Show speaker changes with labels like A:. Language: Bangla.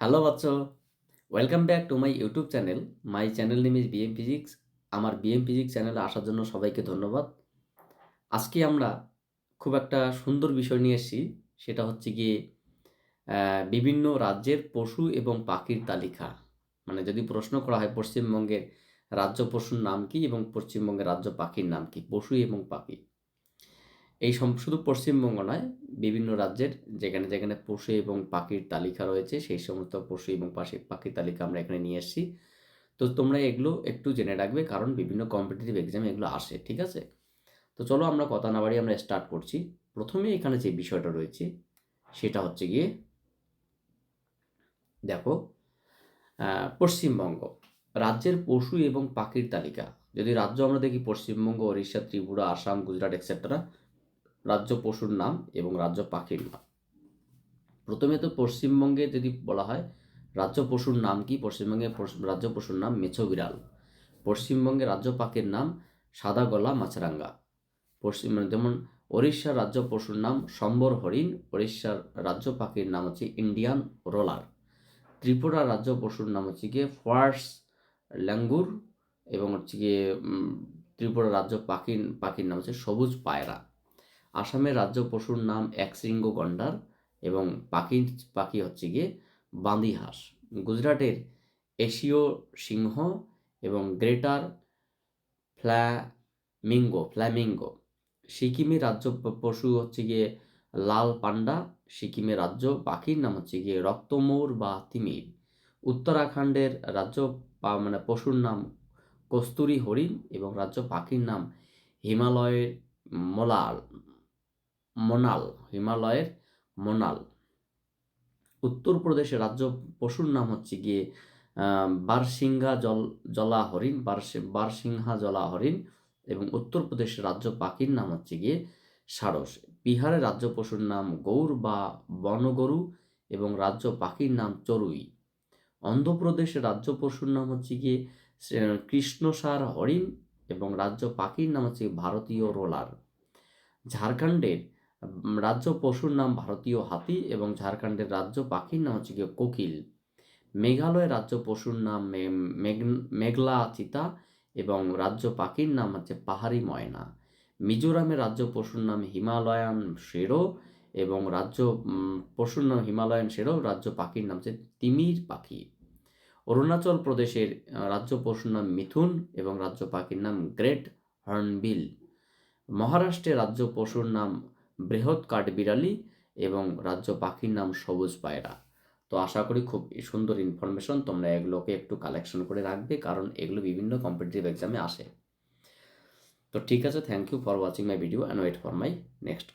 A: হ্যালো বাচ্চা welcome back to my YouTube channel my channel name is BM physics আমার বিএম ফিজিক্স চ্যানেলে আসার জন্য সবাইকে ধন্যবাদ। আজকে আমরা খুব একটা সুন্দর বিষয় নিয়ে এসেছি, সেটা হচ্ছে গিয়ে বিভিন্ন রাজ্যের পশু এবং পাখির তালিকা। মানে যদি প্রশ্ন করা হয়, পশ্চিমবঙ্গের রাজ্য পশুর নাম কি এবং পশ্চিমবঙ্গের রাজ্য পাখির নাম কি? পশু এবং পাখি। এই শুধু পশ্চিমবঙ্গ নয়, বিভিন্ন রাজ্যের যেখানে যেখানে পশু এবং পাখির তালিকা রয়েছে, সেই সমস্ত পশু এবং পাশে, পাখির তালিকা আমরা এখানে নিয়ে এসেছি। তো তোমরা এগুলো একটু জেনে রাখবে, কারণ বিভিন্ন কম্পিটিটিভ এক্সামে এগুলো আসে, ঠিক আছে? তো চলো আমরা কথা না বাড়ি আমরা স্টার্ট করছি। প্রথমে এখানে যে বিষয়টা রয়েছে, সেটা হচ্ছে গিয়ে, দেখো পশ্চিমবঙ্গ। রাজ্যের পশু এবং পাখির তালিকা। যদি রাজ্য আমরা দেখি পশ্চিমবঙ্গ, ওড়িশা, ত্রিপুরা, আসাম, গুজরাট এক্সেট্রা রাজ্য পশুর নাম এবং রাজ্য পাখির নাম। প্রথমে তো পশ্চিমবঙ্গে যদি বলা হয়, রাজ্য পশুর নাম কি? পশ্চিমবঙ্গে রাজ্য পশুর নাম মেছো বিড়াল। পশ্চিমবঙ্গে রাজ্য পাখির নাম সাদা গলা মাছরাঙ্গা। পশ্চিম যেমন ওড়িশার রাজ্য পশুর নাম সম্বর হরিণ, ওড়িশার রাজ্য পাখির নাম হচ্ছে ইন্ডিয়ান রোলার। ত্রিপুরা রাজ্য পশুর নাম হচ্ছে গিয়ে ফার্স ল্যাঙ্গুর এবং হচ্ছে গিয়ে ত্রিপুরা রাজ্য পাখির পাখির নাম হচ্ছে সবুজ পায়রা। আসামের রাজ্য পশুর নাম একশৃঙ্গ গন্ডার এবং পাখি পাখি হচ্ছে গিয়ে বাঁদি হাঁস গুজরাটের এশীয় সিংহ এবং গ্রেটার ফ্ল্যামিঙ্গো ফ্ল্যামিঙ্গো। সিকিমের রাজ্য পশু হচ্ছে গিয়ে লাল পান্ডা। সিকিমের রাজ্য পাখির নাম হচ্ছে গিয়ে রক্তমৌর বা তিমির। উত্তরাখণ্ডের রাজ্য মানে পশুর নাম কস্তুরী হরিণ এবং রাজ্য পাখির নাম হিমালয়ের মলাল। মোনাল, হিমালয়ের মোনাল। উত্তরপ্রদেশের রাজ্য পশুর নাম হচ্ছে গিয়ে বারসিংহা জল জলা হরিণ বারসি, বারসিংহা জলা হরিণ এবং উত্তরপ্রদেশের রাজ্য পাখির নাম হচ্ছে গিয়ে সারস। বিহারের রাজ্য পশুর নাম গৌর বা বনগরু এবং রাজ্য পাখির নাম চড়ুই। অন্ধ্রপ্রদেশের রাজ্য পশুর নাম হচ্ছে গিয়ে কৃষ্ণসার হরিণ এবং রাজ্য পাখির নাম হচ্ছে ভারতীয় রোলার। ঝাড়খণ্ডের রাজ্য পশুর নাম ভারতীয় হাতি এবং ঝাড়খণ্ডের রাজ্য পাখির নাম হচ্ছে গিয়ে কোকিল। মেঘালয়ের রাজ্য পশুর নাম মেঘলা চিতা এবং রাজ্য পাখির নাম হচ্ছে পাহাড়ি ময়না। মিজোরামের রাজ্য পশুর নাম হিমালয়ান শেরো এবং রাজ্য পশুর নাম হিমালয়ান শেরো, রাজ্য পাখির নাম হচ্ছে তিমির পাখি। অরুণাচল প্রদেশের রাজ্য পশুর নাম মিথুন এবং রাজ্য পাখির নাম গ্রেট হর্নবিল। মহারাষ্ট্রের রাজ্য পশুর নাম বৃহৎ কাঠবিড়ালি এবং রাজ্য পাখির নাম সবুজ পায়রা। তো আশা করি খুব সুন্দর ইনফরমেশন তোমরা এগুলোকে একটু কালেকশন করে রাখবে, কারণ এগুলো বিভিন্ন কম্পিটিটিভ এক্সামে আসে। তো ঠিক আছে thank you for watching my video and wait for my next